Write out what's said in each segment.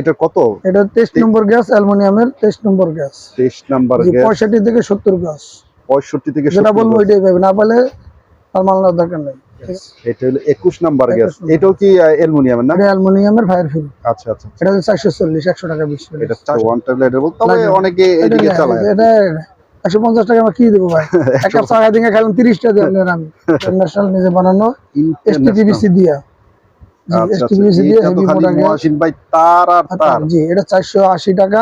এটা কত? এটা তেইশ নম্বর গ্যাস অ্যালুমিনিয়ামের তেইশ নম্বর গ্যাস। তেইশ নাম্বার জি গ্যাস। পঁয়ষট্টি থেকে সত্তর গ্যাস। পঁয়ষট্টি থেকে যেটা 70 বলব গ্যাস। ওইটাই পাবে না পেলে আর মাল নেওয়ার দরকার নেই। এটা হলো একুশ নাম্বার 21 গ্যাস। এটাও কি অ্যালুমিনিয়ামের না? এটা অ্যালুমিনিয়ামের ফায়ার ফিল। আচ্ছা আচ্ছা এটা হচ্ছে চারশো চল্লিশ একশো টাকা বেশি এটা ওয়ান ট্যাবলেটের বলতে তবে অনেকে এদিকে চালায় এটা একশো পঞ্চাশ টাকা আমার কি দেবো ভাই? এক কাপ চা দিকে খেলাম তিরিশটা দিয়ে আপনার আমি ইন্টারন্যাশনাল নিজে বানানো এসটিপিবিসি দিয়া। তার আর তার। জি এটা চারশো আশি টাকা।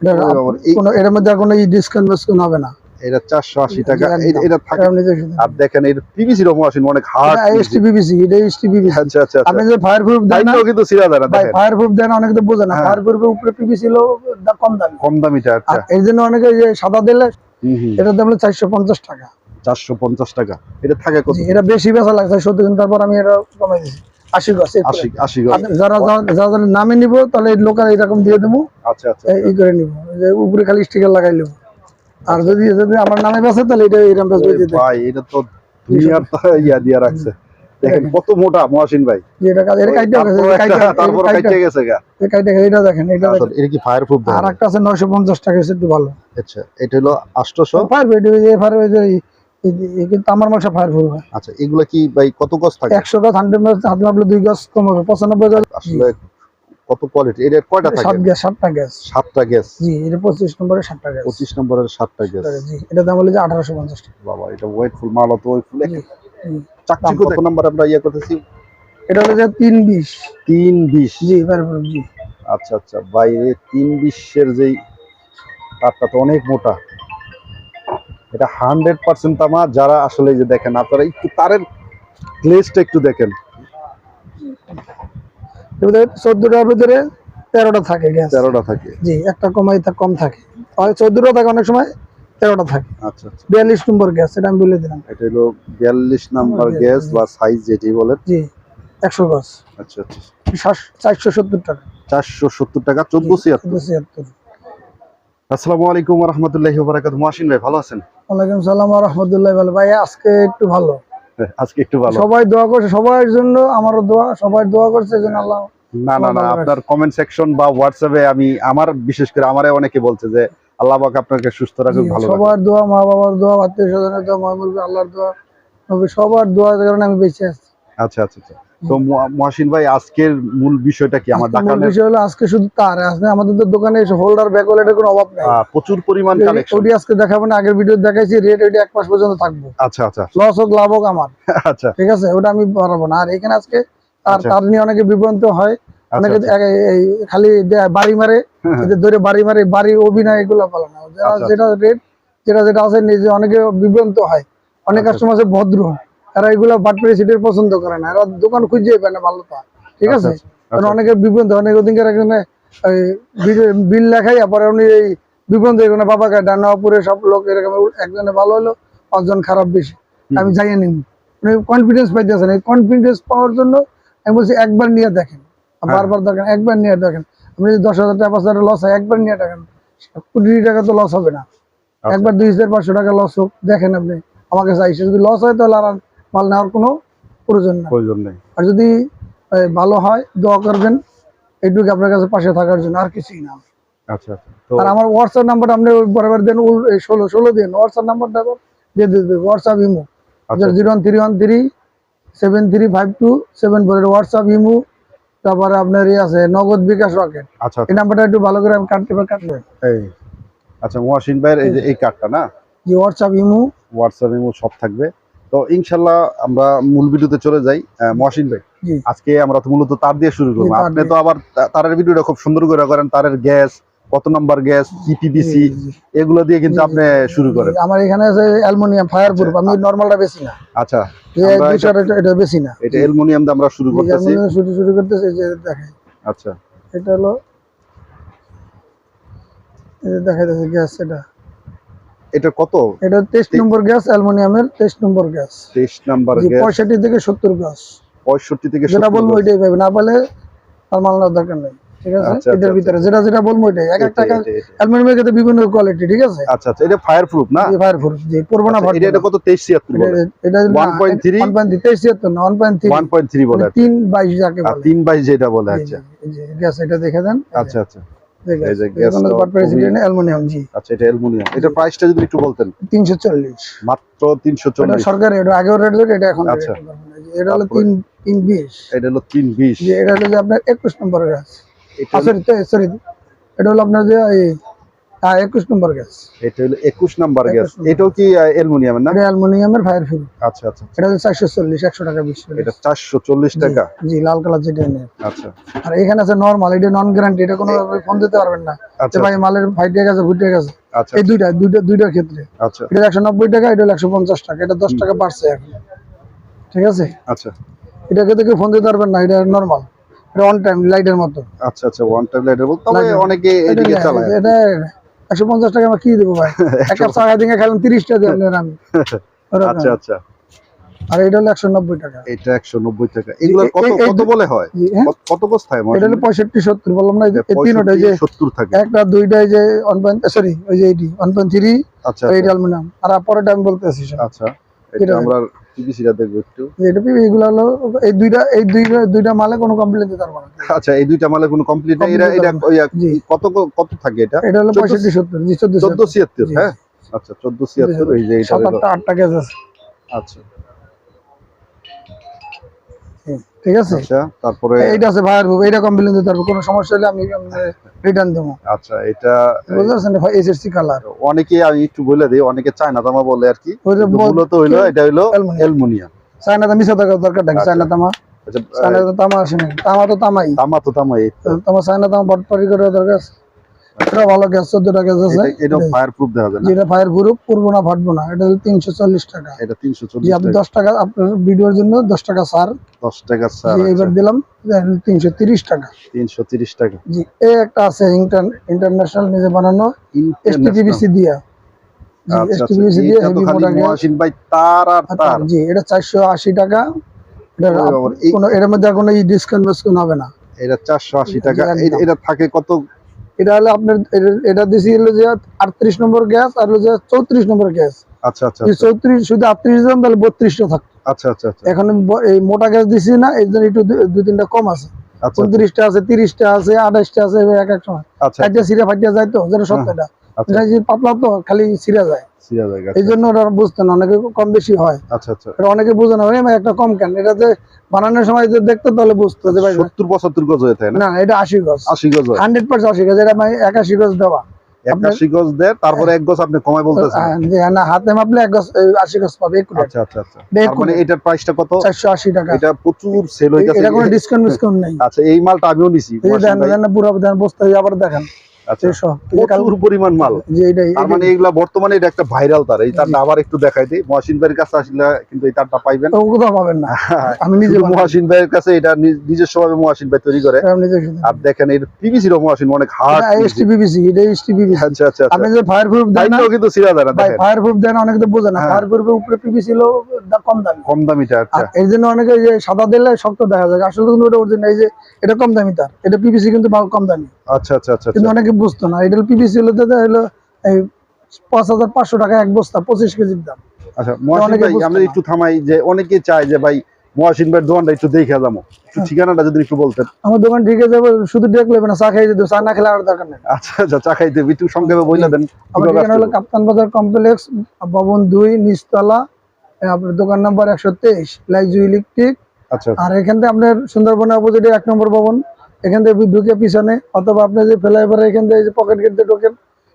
এটা ওরে বাবা, এই- কোনো এর মধ্যে কোনো ডিসকাউন্ট ডিসকাউন্ট হবে না। এটা চারশো আশি টাকা। এটা থাকে এটা নিজে শুধু আর দেখেন এটা পিভিসি রকম মহাসিন অনেক হার্ড এসটিপিবিসি এটা এসটিপিবিসি আচ্ছা আচ্ছা আচ্ছা। আপনি যে ফায়ার প্রুফ দেন না কিন্তু সিরা যায় ভাই ফায়ার প্রুফ দেন অনেকে তো বোঝে না। হ্যাঁ। ফায়ার প্রুফের উপরে কম দামি। কম দামিটা আচ্ছা। আর এর জন্য অনেকে যে সাদা দিলে এটার দাম হলো চারশো পঞ্চাশ টাকা। চারশো পঞ্চাশ টাকা। এটা থাকে এটা বেশি বেচা লাগছে সত্যি তারপর আমি এটা কমাই দিছি। আশি গছ আশি আশি গজ। যারা যারা- যারা যারা নামে নিব তাহলে লোকাল এরকম দিয়ে দেবো। আচ্ছা আচ্ছা। এই করে নিব। যে উপরে খালি স্টিকার লাগাই নেব। আর যদি যদি আমার নামে তাহলে এটা এরকম বেচবে দিতে ভাই এটা তো দুনিয়ার ইয়া দিয়া রাখছে। দেখেন কত মোটা মহাসিন ভাই। এটা কাজ এটা কাইটা গেছে তারপর কাইটা কাইটে গেছে গা। কাইটা এটা দেখেন এটা দেখেন। এটা কি ফায়ার প্রুফ আর একটা আছে নয়শো পঞ্চাশ টাকা হচ্ছে একটু ভালো। আচ্ছা এটা হলো আষ্টশো ফায়ার বেড ফায়ার কিন্তু আমার ফায়ার ফুল হয়। আচ্ছা এগুলা কি ভাই কত গজ থাকে? একশো গাছ হান্ড্রেড গাছ হাত মাপলে দুই গাছ কম হবে পঁচানব্বই গাছ আসলে কত কোয়ালিটি এটা কয়টা গ্যাস জি এটা পঁচিশ নম্বরে সাতটা গ্যাস পঁচিশ নম্বরের সাতটা গ্যাস জি এটা দাম হলো যে আঠারোশো পঞ্চাশ টাকা। বাবা এটা ওয়েটফুল মাল অত ওয়েটফুল। চাকরি কত নাম্বার আমরা ইয়া করতেছি? এটা হলো যে তিন বিশ। তিন বিশ। জি ফায়ার জি। আচ্ছা আচ্ছা বাইরে তিন বিশের যেই তারটা তো অনেক মোটা। এটা হান্ড্রেড পার্সেন্ট তামা যারা আসলে যে দেখেন আপনারা একটু তারের গ্লেজটা একটু দেখেন। চোদ্দটার ভিতরে তেরোটা থাকে গ্যাস তেরোটা থাকে। জি একটা কমাই কম থাকে। চোদ্দটা থাকে অনেক সময় তেরোটা থাকে। আচ্ছা আচ্ছা। বিয়াল্লিশ নম্বর গ্যাস এটা আমি বলে দিলাম। এটা হলো বিয়াল্লিশ নাম্বার গ্যাস বা সাইজ যেটি বলেন। জি একশো আচ্ছা আচ্ছা। চারশো সত্তর টাকা। চারশো সত্তর টাকা চোদ্দ ছিয়াত্তর। ছিয়াত্তর। আসসালামু আলাইকুম রহমতুল্লাহি বারাকাত ভাই ভালো আছেন? ওয়ালাইকুম সালাম রহমতুল্লাহ ভালো ভাই আজকে একটু ভালো। আজকে একটু ভালো। সবাই দোয়া করছে সবার জন্য আমারও দোয়া সবাই দোয়া করছে জন্য আল্লাহ না না না আপনার কমেন্ট সেকশন বা হোয়াটসঅ্যাপে আমি আমার বিশেষ করে আমারে অনেকে বলছে যে আল্লাহ পাক আপনাকে সুস্থ রাখুক ভালো সবার দোয়া মা বাবার দোয়া আত্মীয় স্বজনের দোয়া মহামুরবি আল্লাহর দোয়া। সবার দোয়ার কারণে আমি বেঁচে আছি। আচ্ছা আচ্ছা আচ্ছা। তো মহাসিন ভাই আজকের মূল বিষয়টা কি? আমার মূল বিষয় হলো আজকে শুধু তার আজকে আমাদের তো দোকানে হোল্ডার ব্যাক কোনো অভাব নাই। প্রচুর পরিমাণ কালেকশন ওটি আজকে দেখাবো না আগের ভিডিও দেখাইছি রেট ওইটা এক মাস পর্যন্ত থাকব। আচ্ছা আচ্ছা। লস হোক লাভ হোক আমার। আচ্ছা। ঠিক আছে? ওটা আমি পারব না। আর এখানে আজকে আর আচ্ছা। তার নিয়ে অনেকে বিভ্রান্ত হয়। আচ্ছা, অনেকে আচ্ছা। খালি বাড়ি মারে হ্যাঁ, ধরে বাড়ি মারে বাড়ি অভিনয় এগুলো পালে না। যেটা রেট যেটা যেটা আছে নিজে অনেকে বিভ্রান্ত হয়। অনেক। কাস্টমার আছে ভদ্র। এরা এগুলো বাটপাড়ি সিটের পছন্দ করে না। এরা দোকান খুঁজে পায় না ভালো তা ঠিক আচ্ছা, আছে? আচ্ছা, কারণ আচ্ছা। অনেকে বিভ্রান্ত অনেক ওদিনকার এখানে বিল লেখাই পরে উনি এই বিভ্রান্ত এখানে বাবা গায়ে ডান্নাপুরে সব লোক এরকম একজনে ভালো হলো পাঁচজন খারাপ বেশি। আমি যাইয়ে নিন উনি কনফিডেন্স পাইতেছেন। এই কনফিডেন্স পাওয়ার জন্য আমি বলছি একবার নিয়ে দেখেন। হ্যাঁ। বারবার দেখেন একবার নিয়ে দেখেন। আপনি যদি দশ হাজার টাকা পাঁচ হাজার লস হয় একবার নিয়ে দেখেন। কোটি টাকা তো লস হবে না। একবার দুই হাজার পাঁচশো টাকা লস হোক দেখেন আপনি। আমাকে চাইছে যদি লস হয় তাহলে আর মাল নেওয়ার কোনো প্রয়োজন না প্রয়োজন নেই। আর যদি ভালো হয় দোয়া করবেন এইটুকু আপনার কাছে পাশে থাকার জন্য আর কিছুই না। আচ্ছা আচ্ছা। আর আমার হোয়াটসঅ্যাপ নাম্বার আপনি বরাবর দেন ষোলো ষোলো দিন হোয়াটসঅ্যাপ নাম্বারটা দিয়ে দিতে হোয়াটসঅ্যাপ ইমো আচ্ছা zero one three one three seven three five two seven four WhatsApp imo তারপরে আপনার ইয়ে আছে নগদ বিকাশ রকেট। আচ্ছা এই নাম্বারটা একটু ভালো করে আমি কাটতে পারি কাটলে এই আচ্ছা মহাসিন ভাইয়ের এই যে এই কার্ডটা না? যে হোয়াটসঅ্যাপ ইমো হোয়াটসঅ্যাপ ইমো সব থাকবে। তো ইনশাল্লাহ আমরা মূল ভিডিওতে চলে যাই মহাসিন ভাই। আজকে আমরা তো মূলত তার দিয়ে শুরু করব। আপনি তো আবার তারের ভিডিওটা খুব সুন্দর করে করেন তারের গ্যাস কত নাম্বার গ্যাস জি, এগুলো দিয়ে কিন্তু আপনি শুরু করেন। আমার এখানে আছে অ্যালুমিনিয়াম ফায়ার প্রুফ আমি নর্মালটা বেশি না। আচ্ছা এটা- বেশি না। এটা অ্যালুমিনিয়াম দিয়ে আমরা শুরু করতেছি। শুরু শুরু করতেছে যে দেখেন আচ্ছা। এটা হলো এই যে দেখা যাচ্ছে গ্যাস এটা। এটা কত? এটা তেইশ নম্বর গ্যাস অ্যালুমিনিয়ামের তেইশ নম্বর গ্যাস। তেইশ নাম্বার জি গ্যাস। পঁয়ষট্টি থেকে সত্তর গ্যাস। পঁয়ষট্টি থেকে যেটা বলব ওইটাই পাবে না পেলে আর মাল দরকার নেই ঠিক আছে? আচ্ছা, এটার আচ্ছা, ভিতরে যেটা যেটা বলব এটাই এক। অ্যালুমিনিয়ামের ক্ষেত্রে বিভিন্ন কোয়ালিটি ঠিক আছে? আচ্ছা আচ্ছা এটা ফায়ার প্রুফ না? ফায়ার প্রুফ যে পড়ব না আচ্ছা, এটা এটা কত? তেইশ ছিয়াত্তর বলে। এটা- এটা 1.3 ওয়ান পয়েন্ট তেইশ ছিয়াত্তর না one point three one point three বলে আচ্ছা। তিন বাইশ যাকে বলে। তিন বাইশ যেটা বলে জি, আচ্ছা। জি, জি, গ্যাস এটা দেখে দেন। আচ্ছা আচ্ছা। এই যে অ্যালুমিনিয়াম জি। আচ্ছা এটা অ্যালুমিনিয়াম। এটার প্রাইসটা যদি একটু বলতেন। তিনশো চল্লিশ। মাত্র তিনশো এটা চল্লিশ সরকারি এটা আগেও রেট যেটা এটা এখন আচ্ছা। এটা হলো তারপরে? তিন তিন বিশ। এটা হলো তিন বিশ। যে এটা হলো যে আপনার একুশ নম্বরের গাছ। সরি সরি এটা হলো আপনার যে হ্যাঁ একুশ নম্বর গ্যাস। এটা হলো নাম্বার গ্যাস। এটাও কি অ্যালুমিনিয়ামের না? এটা অ্যালুমিনিয়ামের ফায়ার ফিল। আচ্ছা আচ্ছা এটা চল্লিশ একশো টাকা বেশি এটা চারশো চল্লিশ টাকা? জি লাল কালার যেটা নেই। আচ্ছা। আর এখানে আছে নর্মাল এটা নন গ্যারান্টি এটা কোনো ফোন দিতে পারবেন না। আচ্ছা ভাই মালের ফাইটে গেছে ফুটে গেছে আচ্ছা এই দুইটা দুইটা দুইটার ক্ষেত্রে। আচ্ছা। এটা একশো নব্বই টাকা এটা হলো একশো পঞ্চাশ টাকা এটা দশ টাকা বাড়ছে এখন। ঠিক আছে? আচ্ছা। এটাকে থেকে ফোন দিতে পারবেন না এটা নর্মাল এটা অন টাইম লাইটের মতো। আচ্ছা আচ্ছা ওয়ান টাইম লাইটার বলতে তবে অনেকে এদিকে চালায়। এটা একশো পঞ্চাশ টাকা আমরা কি দেবো ভাই? এক কাপ চা খেলাম তিরিশটা দিয়ে আপনার আমি। আচ্ছা আচ্ছা। আর এটা হলো একশো নব্বই টাকা। এটা একশো নব্বই টাকা। এগুলো কত কত বলে হয়? হ্যাঁ? কত- বস্তায় এটা হলো পঁয়ষট্টি সত্তর বললাম না এই তিনটা যে সত্তর থাকে। একটা দুইটা যে ওয়ান পয়েন্ট সরি ওই যে এইটি ওয়ান পয়েন্ট থ্রি আচ্ছা এইট অ্যালুমিনিয়াম আর পরেরটা আমি বলতে আছি সব। আচ্ছা। এটা- আমরা টিভিসিটা দেখব একটু। এটা পিবি এগুলো হলো এই দুইটা এই দুইটা দুইটা মালে কোনো কমপ্লেন দিতে পারব না। আচ্ছা এই দুইটা মালে কোনো কমপ্লিট নেই? এটা এটা হবে ওই জি। কত কত থাকে এটা? এটা হলো চোদ্দ- পঁয়ষট্টি সত্তর জি চোদ্দ চোদ্দ ছিয়াত্তর জি। হ্যাঁ? আচ্ছা চোদ্দ ছিয়াত্তর এই যে এটা সাত হলো- আটটা আটটা গ্যাস আছে। আচ্ছা। ঠিক আছে? আচ্ছা তারপরে এইটা আছে ভাইয়ের এইটা কমপ্লেন দিতে পারব কোনো সমস্যা হলে আমি রিটার্ন দেবো। আচ্ছা এটা বুঝতে এসএসসি কালার। অনেকে আমি একটু বলে দিই অনেকে চায়না তামা বলে আর কি। মূলত হইল এটা হইল। অ্যালুমিনিয়াম। চায়না তো মিশা থাকার দরকার থাকে আচ্ছা। চায়না তামা। আচ্ছা চায়না তামা আসে তামা তো তামাই। তামা তো তামা তোমার চায়না তামা বটপারি করে দরকার আছে। এটা ভালো গ্যাস চোদ্দটা গ্যাস আছে। এটা এটা ফায়ার প্রুফ দেখা যায় না। যেটা ফায়ার গ্রুপ পুরবো না ফাটবো না। এটা হলো তিনশো চল্লিশ টাকা। এটা তিনশো জি আপনি টাকা। দশ টাকা আপনার ভিডিওর জন্য দশ টাকা সার দশ টাকা স্যার এবার দিলাম তিনশো তিরিশ টাকা। তিনশো তিরিশ টাকা। জি এই একটা আছে ইন্টারন্যাশনাল নিজে বানানো। এসটিপিবিসি দিয়া। জি আচ্ছা, আচ্ছা, দিয়ে হেভি মোটা ভাই তার আর তার। জি এটা চারশো আশি টাকা। এটা কোনো এর মধ্যে কোনো ডিসকাউন্ট ডিসকাউন্ট হবে না। এটা চারশো আশি টাকা। এটা থাকে কত এটা হলো আপনার এটা- দিছি হলো যে আটত্রিশ নম্বর গ্যাস আর হলো যে চৌত্রিশ নম্বর গ্যাস। আচ্ছা আচ্ছা যদি চৌত্রিশ শুধু আটত্রিশ দিলাম তাহলে বত্রিশটা থাকতো। আচ্ছা আচ্ছা আচ্ছা। এখন এই মোটা গ্যাস দিছি না এই জন্য একটু দুই তিনটা কম আছে। আচ্ছা উনত্রিশটা আছে তিরিশটা আছে আঠাশটা আছে এক এক সময়। আচ্ছা। চারটা সিরা ফাটিয়া যায় তো যেটা সত্যটা আচ্ছা পাতলা তো খালি সিরা যায়। এই জন্য ওরা বুঝতে না অনেকে কম বেশি হয়। আচ্ছা আচ্ছা। অনেকে বুঝে না "ওই একটা কম কেন? এটা যে বানানোর সময় যে দেখতো তাহলে বুঝতো যে ভাই সত্তর পঁচাত্তর গজ হয়ে থাকে না? এটা আশি গজ। আশি গজ হান্ড্রেড পার্সেন্ট আশি গজ এটা একাশি গজ দেওয়া। একাশি গজ দেয় তারপরে এক গজ আপনি কমায় বলতেছেন। আহ, যে না হাতে মাপলে এক গজ আশি গজ পাবে আচ্ছা আচ্ছা আচ্ছা। মানে এটার প্রাইসটা কত? টাকা। এটা প্রচুর সেল হইতাছে। এটা কোনো ডিসকাউন্ট মিসকাউন্ট নেই। আচ্ছা এই মালটা আমিও নিছি এই যে দেন দেন পুরো দেন বস্তা আবার দেখেন। আচ্ছা। এই সব এই যে কাল- প্রচুর পরিমাণ মাল। তার মানে এগুলা বর্তমানে এটা একটা ভাইরাল তার। এই তারটা আবার একটু দেখাই দিই। মহাসিন ভাইয়ের কাছে আসলে কিন্তু এই তারটা পাইবেন। কোথাও পাবেন না। আমি নিজে মহাসিন ভাইয়ের কাছে এটা নিজস্ব ভাবে মহাসিন ভাই তৈরি করে। আমি নিজে শুধু- আর দেখেন এটা পিভিসির মহাসিন অনেক হার্ড এটা STPBC, এটা STPBC আচ্ছা আচ্ছা আচ্ছা। আপনি যে ফায়ার প্রুফ দেন না কিন্তু সিরা দেয় না ফায়ার প্রুফ দেন অনেকে তো বোঝে না। হ্যাঁ। ফায়ার প্রুফের উপরে পিপিসি হলো কম দামি। কম দামিটা আচ্ছা। এর জন্য অনেকে যে সাদা দিলে শক্ত দেখা যায়। আসলে কিন্তু ওটা অরিজিনাল এই যে এটা কম দামি তার। এটা পিপিসি কিন্তু ভালো কম দামি। আচ্ছা আচ্ছা আচ্ছা কিন্তু আচ্ছা। অনেকে বুঝতো না। পিপিসি হলো তো হলো এই পাঁচ হাজার পাঁচশো টাকা এক বস্তা পঁচিশ কেজির দাম। আচ্ছা মহাসিন ভাই আমরা একটু থামাই যে অনেকে চায় যে ভাই মহাসিন ভাইয়ের দোকানটা একটু দেখে যাব। একটু হ্যাঁ। ঠিকানাটা যদি একটু বলতেন। আমার দোকান ঠিক আছে শুধু না চা খাই যেত চা না খেলে আর দরকার নেই। আচ্ছা আচ্ছা চা খাইতে একটু সংক্ষেপে বলে দেন। আমার ঠিকানা হলো কাপ্তান বাজার কমপ্লেক্স ভবন দুই নিচতলা আপনার দোকান নাম্বার একশো তেইশ লাইজু ইলেকট্রিক। আচ্ছা। আর এখান থেকে আপনার সুন্দরবনের অপোজিটে এক নম্বর ভবন। এখান থেকে ঢুকে পিছনে অথবা আপনি যে ফ্লাইওভারে এখান থেকে যে পকেট গেট দিয়ে ঢোকেন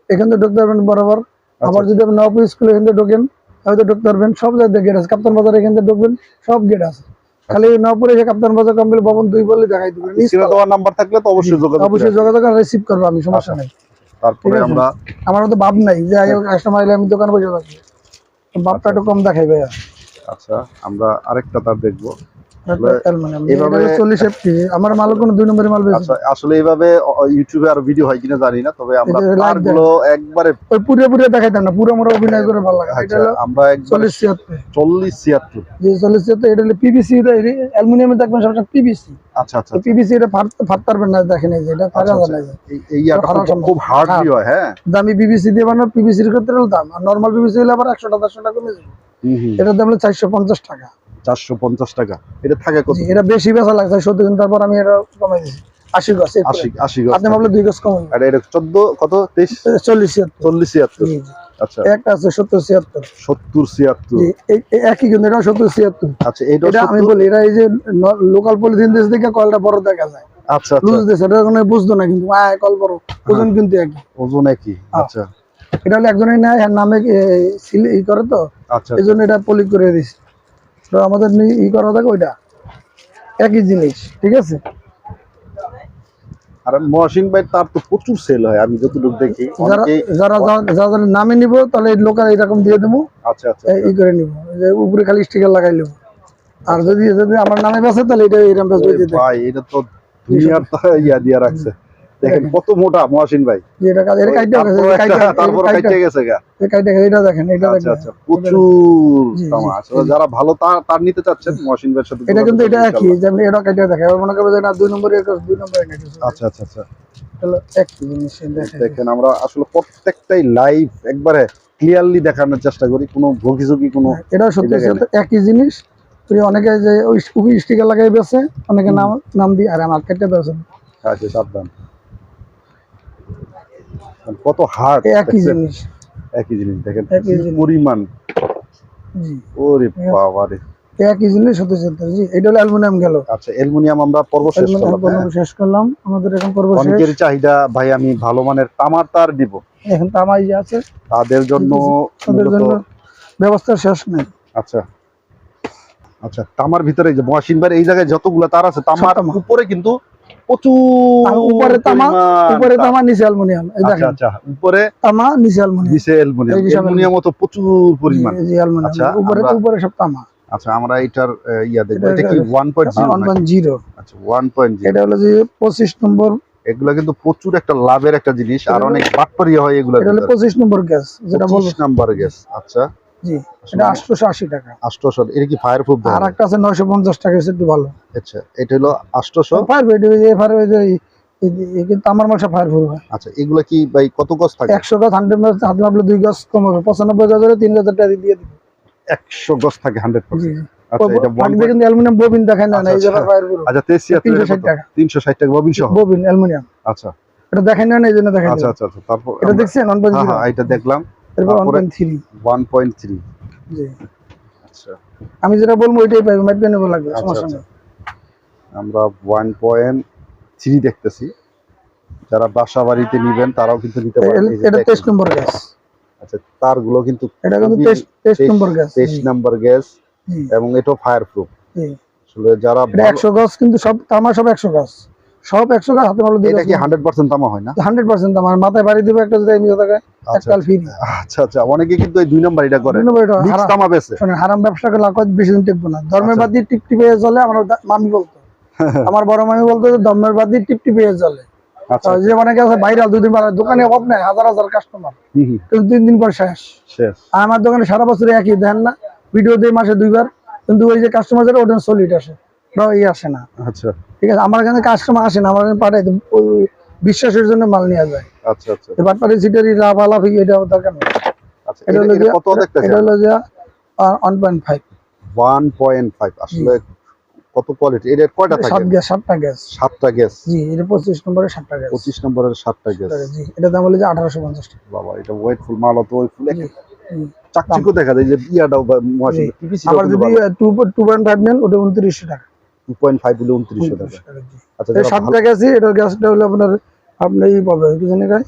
এখান থেকে ঢুকতে পারবেন বরাবর। আবার যদি আপনি নবপুর স্কুল এখান থেকে ঢোকেন হয়তো ঢুকতে পারবেন। সব জায়গায় গেট আছে। কাপ্তান বাজার এখান থেকে ঢুকবেন সব গেট আছে। খালি নবপুরে এসে কাপ্তান বাজার কমপ্লেক্স ভবন দুই বলে দেখাই দিবেন। নাম্বার থাকলে তো অবশ্যই যোগাযোগ অবশ্যই যোগাযোগ রিসিভ করব আমি সমস্যা আচ্ছা। নেই। তারপরে আমরা আমার তো ভাব নাই। যে কাস্টমার এলে আমি দোকানে বসে থাকি ভাবটা একটু কম দেখাই ভাইয়া। আচ্ছা আমরা আরেকটা তার দেখব। এফটি আমার মাল কোনো দুই নম্বরের মাল আচ্ছা আসলে এইভাবে অ- অ- ইউটিউবে আর ভিডিও হয় কিনা জানি না তবে আমরা এই যে একবারে ওই পুরো পুরো দেখাইতাম না পুরো অভিনয় করে ভালো লাগে। এটা আচ্ছা হলো আমরা যে এটা হলো পিভিসি অ্যালুমিনিয়ামে দেখবেন পিভিসি আচ্ছা আচ্ছা পিভিসি এটা ফাট ফাট পারবেন না দেখেন এই যে এটা ফাটা আচ্ছা, যায় না এই- ইয়াটা খুব- হ্যাঁ। হয় হ্যাঁ। দামি পিভিসি দিয়ে বানানো পিভিসির ক্ষেত্রে দাম। আর নর্মাল পিভিসি হলে আবার টাকা টাকা কমে যাবে। এটার দাম হলো চারশো পঞ্চাশ টাকা। চারশো পঞ্চাশ টাকা। এটা থাকে কত? এটা বেশি বেচা লাগছে সত্যি কিন্তু তারপর আমি এটা কমাই দিচ্ছি আশি গছ আশি আশি গজ আপনি ভাবলে দুই গছ কমাই আর এটা চোদ্দ কত? তেইশ? চল্লিশ চল্লিশ ছিয়াত্তর। জি, জি। আচ্ছা। একটা আছে সত্তর ছিয়াত্তর। সত্তর ছিয়াত্তর। জি, এই- এই একই কিন্তু এটা সত্তর ছিয়াত্তর। আচ্ছা এটা এটা আমি বলি এটা এই যে লোকাল পলিথিন দেশ থেকে কলটা বড় দেখা যায়। আচ্ছা আচ্ছা। লুজ দেশ এটা কোনো বুঝতো না কিন্তু আয় কল বড়। ওজন কিন্তু একই। ওজন একই হ্যাঁ। আচ্ছা। এটা হলে একজনের নামে সিল- করে তো? আচ্ছা এই জন্য এটা পলি করে দিছি। তো আমাদের ই করা থাকে ওইটা। একই জিনিস ঠিক আছে? আর মহসিন ভাই তার তো প্রচুর সেল হয় আমি যতটুকু দেখি। যারা যারা নামে নিব তাহলে লোকাল এরকম দিয়ে দেবো। আচ্ছা আচ্ছা ই করে নিব। যে উপরে খালি স্টিকার লাগাই নেব। আর যদি যদি আমার নামে বেসে তাহলে এটা এরকম বেসবে ভাই এটা তো দুনিয়ার তো ইয়া দিয়া রাখছে। দেখেন কত মোটা মহসিন ভাই। এটা কাজ এটা কাইটা গেছে তারপর কাইটা একটা- তারপর কাইটে গেছে গা। কাইটা গেছে এটা দেখেন এটা দেখেন। আচ্ছা প্রচুর জি, জি, তামা আছে। যারা ভালো তার তার নিতে চাচ্ছেন মহসিন ভাইয়ের সাথে এটা কিন্তু এটা করুন যেমন এটা কাইটা দেখে এবার মনে করবে যে না দুই নম্বরে দুই নম্বরে না আচ্ছা আচ্ছা আচ্ছা। জিনিস দেখেন। আমরা আসলে প্রত্যেকটাই লাইভ একবারে ক্লিয়ারলি দেখানোর চেষ্টা করি কোনো ভোগিঝুঁকি কোনো এটা সত্যি একই জিনিস। অনেকে যে ওই স্টিকার লাগাই বেছে অনেকে নাম নাম দিয়ে আর আমার কেটে বেছে আচ্ছা সাবধান। কত হার্ড একই জিনিস। একই জিনিস দেখেন। পরিমাণ। জি। ওরে বাবা রে একই জিনিস সত্যি জি এটা হলো অ্যালুমিনিয়াম গেল। আচ্ছা অ্যালুমিনিয়াম আমরা পর্ব শেষ করলাম হ্যাঁ? পণ্য শেষ করলাম। আমাদের এখন পর্ব শেষ। অনেকের চাহিদা ভাই আমি ভালো মানের তামার তার দিব। এখন তামাই যে আছে তাদের জন্য তাদের জন্য ব্যবস্থা শেষ নেই। আচ্ছা। আচ্ছা তামার ভিতরে যে মহাসিনবার এই জায়গায় যতগুলো তার আছে তামার উপরে কিন্তু প্রচুর উপরে তামা উপরে তামা নিচে অ্যালুমিনিয়াম। এই আচ্ছা দেখেন। আচ্ছা উপরে তামা নিচে অ্যালুমিনিয়াম। নিচে অ্যালুমিনিয়াম। এই যে সব অ্যালুমিনিয়াম তো প্রচুর পরিমাণ। এই অ্যালুমিনিয়াম। আচ্ছা, উপরে তো উপরে সব তামা। আচ্ছা আমরা এটার ইয়া দেখব। এটা- এটা কি এটা- one point zero one point zero আচ্ছা ওয়ান পয়েন্ট জিরো এটা হলো যে নম্বর এগুলো কিন্তু প্রচুর একটা লাভের একটা জিনিস। আর অনেক বাটপারি হয় এগুলো এটা হলো পঁচিশ নম্বর গ্যাস যেটা বলব। পঁচিশ নাম্বার গ্যাস। আচ্ছা। জি এটা আটশোশো আশি টাকা। এটা কি ফায়ার প্রুফ আর একটা আছে নয়শো পঞ্চাশ টাকা একটু ভালো। আচ্ছা এটা হলো আষ্টশো ফায়ার ফায়ার কিন্তু আমার মাসে ফায়ার প্রুফ আচ্ছা এগুলো কি ভাই কত গজ থাকে? কম হবে। হলে টাকা দিয়ে গজ থাকে আচ্ছা এটা কিন্তু অ্যালুমিনিয়াম ববিন দেখায় না না, এই আচ্ছা, যে ফায়ার প্রুফ আচ্ছা তেইশ তিনশো ষাট টাকা। তিনশো ষাট টাকা ববিন সহ? Bobbin aluminium. আচ্ছা। এটা দেখায় না এই জন্য দেখায় আচ্ছা আচ্ছা আচ্ছা তারপর এটা দেখছেন? হ্যাঁ হ্যাঁ এটা দেখলাম। এরপর জি। আচ্ছা। আমি যেটা বলব ওইটাই পাইবে মাইট নেব লাগবে আচ্ছা, সমস্যা আচ্ছা। নেই। আমরা ওয়ান পয়েন্ট থ্রি দেখতেছি। যারা বাসা বাড়িতে নিবেন তারাও কিন্তু নিতে পারেন এটা। তেইশ নম্বর গ্যাস আচ্ছা তারগুলো কিন্তু এটা কিন্তু তেইশ তেইশ- নম্বর গ্যাস তেইশ নাম্বার গ্যাস এবং এটাও ফায়ার প্রুফ জি। আসলে যারা এটা একশো গাছ কিন্তু সব তামা সব একশো গাছ। সব একশো হাতে এটা কি হান্ড্রেড পার্সেন্ট তামা হয় না? হান্ড্রেড পার্সেন্ট আমার মাথায় বাড়ি দিবে একটা যদি এমনি থাকে আচ্ছা। এককাল ফ্রি। আচ্ছা আচ্ছা। অনেকে কিন্তু এই দুই নাম্বার এটা করে। দুই নম্বর এটা তামা বেছে শোনেন, হারাম ব্যবসা করলে আর বেশি দিন টিকবো না। ধর্মের। বাদ দিয়ে টিপ টিপে চলে আমার মামি বলতো। আমার বড় মামি বলতো ধর্মের বাদ দিয়ে টিপ টিপে চলে আচ্ছা। তো যে অনেকে আছে বাইরে দুই দিন দোকানে অভাব নেই হাজার হাজার কাস্টমার কিন্তু তিন দিন পর শেষ। আমার দোকানে সারা বছর একই দেন না। ভিডিও দিয়ে মাসে দুইবার। কিন্তু ওই যে কাস্টমার যেটা ওটা সলিড আসে। বা আসে না। আচ্ছা। ঠিক আছে আমার এখানে কাস্টমার আসে না আমার এখানে পাঠাই বিশ্বাসের জন্য মাল নেওয়া যায়। আচ্ছা আচ্ছা। এবার সিটারি লাভ এটা দরকার নেই। আচ্ছা এটা এটা হলো কত দেখতেছেন? এটা হলো যে আসলে কোয়ালিটি এটা কয়টা সাত গ্যাস সাতটা গ্যাস সাতটা গ্যাস জি এটা পঁচিশ নম্বরে সাতটা গ্যাস পঁচিশ নম্বরের সাতটা গ্যাস জি। এটা দাম হলো যে আঠারোশো পঞ্চাশ টাকা। বাবা এটা ওয়েটফুল মাল ওয়েটফুল। দেখা যায় যে ইয়াটাও। আবার যদি নেন ওটা উনত্রিশশো টাকা। টু পয়েন্ট ফাইভ হলে উনত্রিশশো টাকা 2900 টাকা, জি। আচ্ছা সাতটা গ্যাসই এটার গ্যাসটা হলো আপনার আপনি এই পাবে কি জানি গায়ে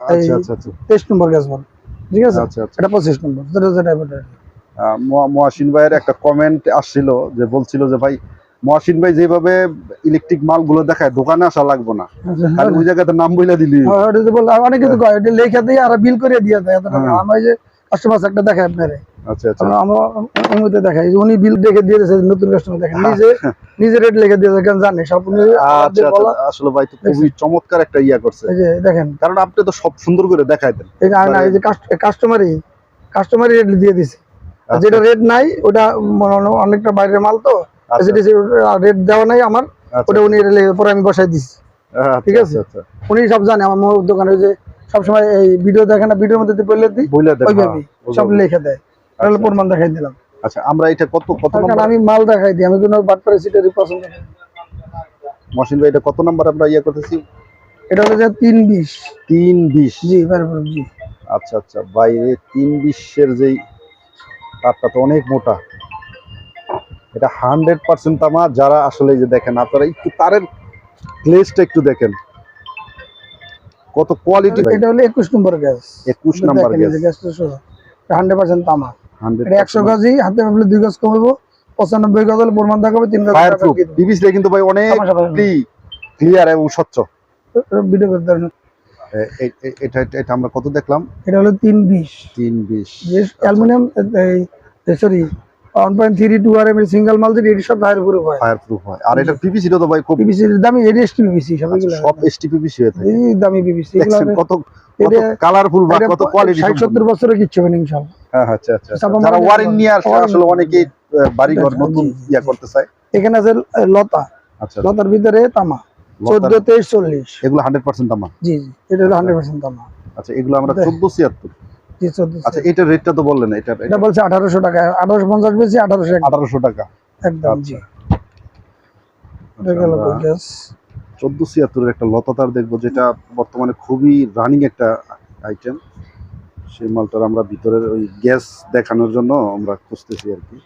আচ্ছা আচ্ছা আচ্ছা। তেইশ নম্বর গ্যাস বল। ঠিক আছে? আচ্ছা আচ্ছা। এটা পঁচিশ নম্বর যেটা যেটা এটা আহ, মহা- মহাসিন ভাইয়ের একটা কমেন্ট আসছিল যে বলছিল যে ভাই মহাসিন ভাই যেভাবে ইলেকট্রিক মালগুলো দেখায় দোকানে আসা লাগবে না। খালি ওই জায়গাতে নাম বইলা দিলি। হ্যাঁ, তো অনেক কিছু লেখা দিয়ে আর বিল করে দিয়ে দেয় এত টাকা। হ্যাঁ। আমার এই যে কাস্টমার একটা আপনারে আচ্ছা আচ্ছা। আমরা আমরা দেখাই। উনি বিল দেখে দিয়ে দিয়েছে নতুন কাস্টমার দেখেন। হ্যাঁ। নিজে নিজে রেট লিখে দিয়েছে কেন জানে? সব উনি আচ্ছা আমাদের বলা আসলে ভাই তো খুবই চমৎকার একটা ইয়া করছে। এই যে দেখেন। কারণ আপনি তো সব সুন্দর করে দেন। এই না এই যে কাস্টমারই কাস্টমারই রেট দিয়ে যেটা রেট নাই ওটা অনেকটা বাইরের মাল তো। রেট দেওয়া নাই আমার। ওটা উনি পরে আমি বসাই দিছি। আচ্ছা, ঠিক আছে? আচ্ছা, আচ্ছা। উনি সব জানে আমার মোর দোকানে যে সবসময় এই ভিডিও দেখে না ভিডিওর মধ্যে বলে দিই ওইভাবে সব লিখে দেয়। তাহলে প্রমাণ দেখাই দিলাম। আচ্ছা আমরা এটা কত কত নম্বর আমি মাল দেখাই দিই আমি কোনো বাটপারে সিটারি পছন্দ করি মহসিন ভাই এটা কত নাম্বার আমরা ইয়া করতেছি? এটা হলো যে তিন বিশ। তিন বিশ। জি বারবার জি। আচ্ছা আচ্ছা বাইরে তিন বিশের যেই তারটা তো অনেক মোটা। এটা হান্ড্রেড পার্সেন্ট তামা যারা আসলে যে দেখেন আপনারা একটু তারের গ্লেজটা একটু দেখেন। কত কোয়ালিটি এটা হলো একুশ নম্বর গ্যাস একুশ নাম্বার গ্যাস গ্যাসটা শোনো হান্ড্রেড পার্সেন্ট তামা। হান্ড্রেড এটা একশো গজই হাতে ভাবলে দুই গজ কমাবো পঁচানব্বই গজ হলে প্রমাণ দেখাবো তিন গজ ফায়ার প্রুফ ডিভিসটা কিন্তু ভাই অনেক ক্লিয়ার এবং স্বচ্ছ। ভিডিও করতে এটা এটা- আমরা কত দেখলাম? এটা হলো তিন বিশ। তিন বিশ। যে অ্যালুমিনিয়াম সরি 1.32 আর এম সিঙ্গেল মাল যেটা সব ফায়ার প্রুফ হয় ফায়ার প্রুফ হয়। আর এটা পিপিসি তো ভাই খুব পিপিসি দামি এটি এসটি পিপিসি সব এসটি পিপিসি হয় এই দামি পিপিসি কত কত কালারফুল বা কত কোয়ালিটি 60 70 বছরে কিচ্ছু হবে না ইনশাআল্লাহ। হ্যাঁ, আচ্ছা আচ্ছা, আচ্ছা। যারা ওয়ারেন্টি আর আসলে অনেকে বাড়ি ঘর নতুন ইয়া করতে চায়। এখানে আছে লতা। আচ্ছা, আচ্ছা। লতার ভিতরে তামা। 14 23 40 এগুলো 100% তামা? জি জি এটা হলো 100% তামা। আচ্ছা এগুলো আমরা 1476 আচ্ছা এটার রেটটা তো বললেন এটা এটা বলছে আঠারোশো টাকা আঠারোশো পঞ্চাশ বেশি আঠারোশো আঠারোশো টাকা। একদম জি। আচ্ছা, আমরা ছিয়াত্তরের একটা লতাতার দেখব যেটা বর্তমানে খুবই রানিং একটা আইটেম সেই মালটার আমরা ভিতরের ওই গ্যাস দেখানোর জন্য আমরা খুঁজতেছি আর কি।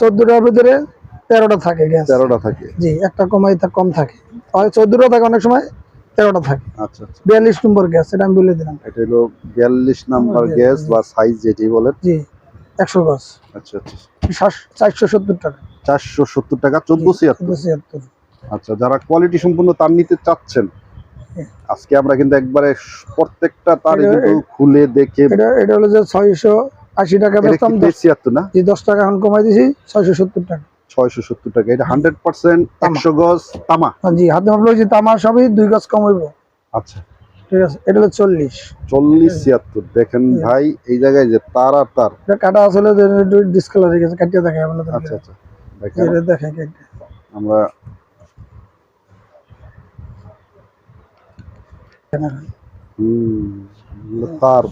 চোদ্দটার ভিতরে তেরোটা থাকে গ্যাস তেরোটা থাকে। জি একটা কমাই কম থাকে। চোদ্দটা থাকে অনেক সময় তেরোটা থাকে। আচ্ছা আচ্ছা। বিয়াল্লিশ নম্বর গ্যাস এটা আমি বলে দিলাম। এটা হলো বিয়াল্লিশ নাম্বার গ্যাস, বা সাইজ যেটি জি একশো গজ আচ্ছা আচ্ছা। চারশো সত্তর টাকা। চারশো সত্তর টাকা চোদ্দ ছিয়াত্তর। ছিয়াত্তর। আচ্ছা যারা কোয়ালিটি সম্পূর্ণ তার নিতে চাচ্ছেন হ্যাঁ। আজকে আমরা কিন্তু একবারে প্রত্যেকটা তার কিন্তু খুলে দেখে এটা এটা হলো যে ছয়শো আশি টাকা বেচতাম ছিয়াত্তর না? দশ টাকা এখন কমাই দিছি ছয়শো সত্তর টাকা। ছয়শো সত্তর টাকা। এটা হান্ড্রেড পার্সেন্ট তামা। একশো গজ তামা। হ্যাঁ, জি হাতে ভাবলো যে তামার সবই দুই গজ কমাইব আচ্ছা। ঠিক আছে এটা হলো চল্লিশ। চল্লিশ ছিয়াত্তর। দেখেন। ভাই এই জায়গায় যে তার আর তার। এটা কাটা আসলে ডিসকালার হয়ে গেছে কাটিয়ে দেখায় আপনাদের। আচ্ছা আচ্ছা। দেখেন। দেখে আমরা হুম, তার।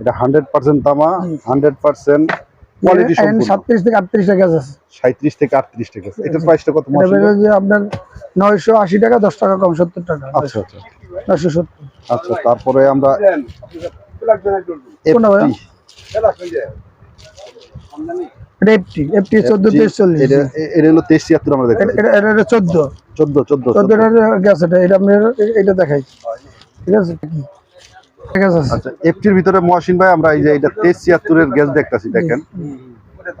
এটা হান্ড্রেড পার্সেন্ট তামা। হান্ড্রেড পার্সেন্ট কোয়ালিটি সম্পূর্ণ। সাতত্রিশ থেকে আটত্রিশ টাকা আছে। থেকে টাকা এটার প্রাইসটা কত মাসে বেরো যে আপনার নয়শো আশি টাকা দশ টাকা কম সত্তর টাকা। আচ্ছা আচ্ছা। নয়শো সত্তর। আচ্ছা তারপরে আমরা কোনটা ভাইয়া? FT এটা চোদ্দ এটা চোদ্দ। চোদ্দ চোদ্দ চোদ্দ। দেখাই। ঠিক আছে? আচ্ছা এফটির ভিতরে মহাসিন ভাই আমরা এই যে এটা তেইশ ছিয়াত্তরের গ্যাস দেখতেছি দেখেন।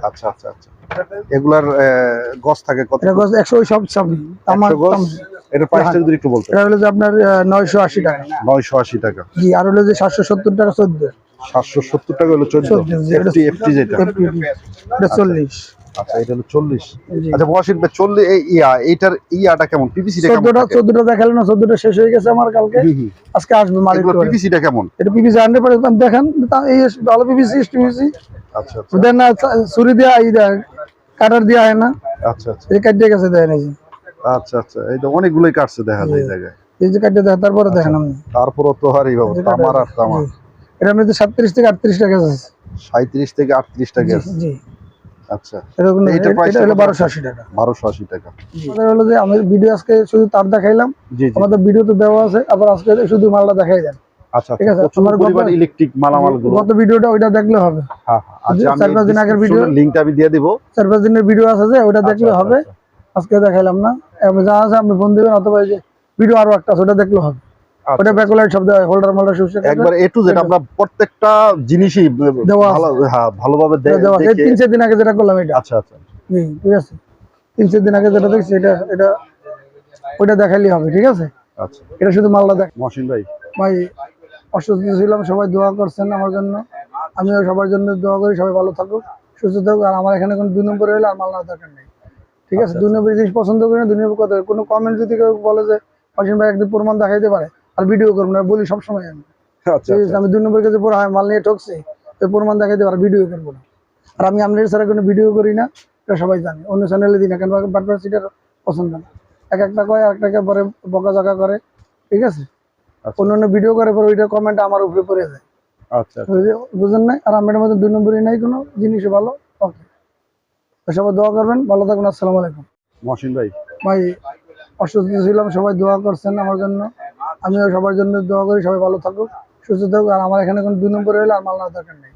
আচ্ছা আচ্ছা আচ্ছা। এগুলার গজ থাকে কত? এটা গস একশো ওই সব সব আমার এটা প্রাইসটা যদি একটু বলতে। এটা হলো যে আপনার নয়শো আশি টাকা। নয়শো আশি টাকা। জি আর হলো যে সাতশো সত্তর টাকা চোদ্দ। সাতশো সত্তর টাকা হলো চোদ্দ। এফটি এফটি যেটা। চল্লিশ। আচ্ছা এটা হলো চল্লিশ। আচ্ছা চল্লিশ ইয়া এইটার ইয়াটা কেমন? চোদ্দটা? চোদ্দটা না চোদ্দটা শেষ হয়ে গেছে আমার কালকে। আজকে আসবে মালিক কেমন? এটা পিপিসি হান্ড্রেড পার্সেন্ট দেখেন এই ভালো আচ্ছা আচ্ছা। দেন না ছুরি দেওয়া এই দেয় কাটার দেওয়া হয় না। আচ্ছা আচ্ছা। এই কাটিয়ে গেছে দেয় আচ্ছা আচ্ছা এই তো অনেকগুলোই কাটছে দেখা যায় এই জায়গায়। এই যে কাটিয়ে দেয় তারপরে দেখেন আপনি তারপরও তো আর এইভাবে এই যে তামার আর কাটা- তামা জি। এটা সাতত্রিশ থেকে আটত্রিশ টাকা আছে। সাঁত্রিশ থেকে আটত্রিশ টাকা জি, আচ্ছা। এটা হলো টাকা। টাকা। আমাদের হলো যে আমি ভিডিও আজকে শুধু তার দেখাইলাম। জি জি। আমাদের ভিডিও তো দেওয়া আছে আবার আজকে শুধু মালটা দেখাই দেন। আচ্ছা ঠিক আছে, প্রচুর আমার গত- ইলেকট্রিক মালামালগুলো গত ভিডিওটা ওইটা দেখলে হবে। হ্যাঁ হ্যাঁ। আচ্ছা চার পাঁচ দিন আগের আমি দিয়ে দিব। চার পাঁচ দিনের ভিডিও আছে যে দেখলে আচ্ছা, হবে। আচ্ছা, আজকে দেখাইলাম না। যা আছে আপনি ফোন দিবেন অথবা যে ভিডিও আরও একটা আছে ওটা দেখলে হবে। আচ্ছা। ওটা ব্যাকলাইট সব দেওয়া হোল্ডার মোল্ডার সব একবার এ টু জেড আমরা প্রত্যেকটা জিনিসই ভালো হ্যাঁ ভালোভাবে দেওয়া আছে। তিন চার দিন আগে যেটা করলাম এটা। আচ্ছা আচ্ছা ঠিক আছে। তিন চার দিন আগে যেটা দেখছি এটা এটা দেখাইলে হবে ঠিক আছে? আচ্ছা। এটা শুধু মালটা দেখ মহসিন ভাই। ভাই অসুস্থ ছিলাম সবাই দোয়া করছেন আমার জন্য। আমিও সবার জন্য দোয়া করি সবাই ভালো থাকুক সুস্থ থাকুক। আর আমার এখানে কোনো দুই নম্বর হলে আর মাল নেওয়ার দরকার নেই। ঠিক আছে? আচ্ছা, দুই নম্বর জিনিস পছন্দ করি না দুই নম্বর কথা কোনো কমেন্ট যদি কেউ বলে যে অসীম ভাই একদিন প্রমাণ দেখাইতে পারে। আর ভিডিও করব না বলি সবসময় আমি। আচ্ছা আছে, আমি দুই নম্বর কাছে পড়া হয় মাল নিয়ে ঠকছে তো প্রমাণ দেখাইতে আর ভিডিও করব না। আর আমি আপনার ছাড়া কোনো ভিডিও করি না এটা সবাই জানে। অন্য চ্যানেলে দিই না কেন বাটবার সিটার পছন্দ না। এক একটা কয় এক টাকা পরে বকাঝকা করে ঠিক আছে? আচ্ছা। অন্য অন্য ভিডিও করে পরে ওইটা কমেন্ট আমার উপরে পড়ে যায়। আচ্ছা বুঝেন নাই? আর আমার মধ্যে দুই নম্বরই নাই কোনো জিনিসই ভালো? ওকে সবাই দোয়া করবেন। ভালো থাকুন আসসালামু আলাইকুম। মহসিন ভাই। ভাই অসুস্থ ছিলাম সবাই দোয়া করছেন আমার জন্য। আমিও সবার জন্য দোয়া করি সবাই ভালো থাকুক সুস্থ থাকুক। আর আমার এখানে কোনো দুই নম্বর হলে আর মাল নেওয়ার দরকার নেই।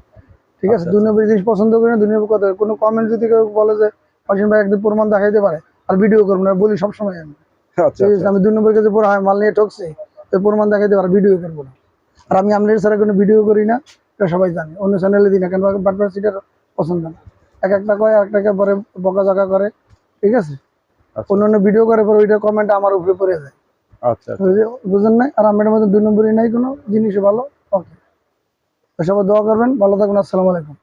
ঠিক আছে? আচ্ছা, দুই নম্বর জিনিস পছন্দ করি না দুই নম্বর কথা কোনো কমেন্ট যদি কেউ বলে যে অসীম ভাই একদিন প্রমাণ দেখাইতে পারে আর ভিডিও করব না বলি সবসময় আমি। আচ্ছা ঠিক আছে, আমি দুই নম্বর কাছে পড়া হয় মাল নিয়ে ঠকছে তো প্রমাণ দেখাইতে পারে ভিডিও করব না। আর আমি আপনার ছাড়া কোনো ভিডিও করি না এটা সবাই জানে। অন্য চ্যানেলে দিই না কেন বাটবার সিটার পছন্দ না। এক একটা কয় এক টাকা পরে বকাঝকা করে ঠিক আছে? আচ্ছা। অন্য অন্য ভিডিও করে পরে ওইটা কমেন্ট আমার উপরে পড়ে যায়। আচ্ছা বুঝেন নাই, আর আমার মধ্যে দুই নম্বরই নাই কোনো জিনিস ভালো। ওকে সবাই দোয়া করবেন। ভালো থাকুন, আসসালামু আলাইকুম।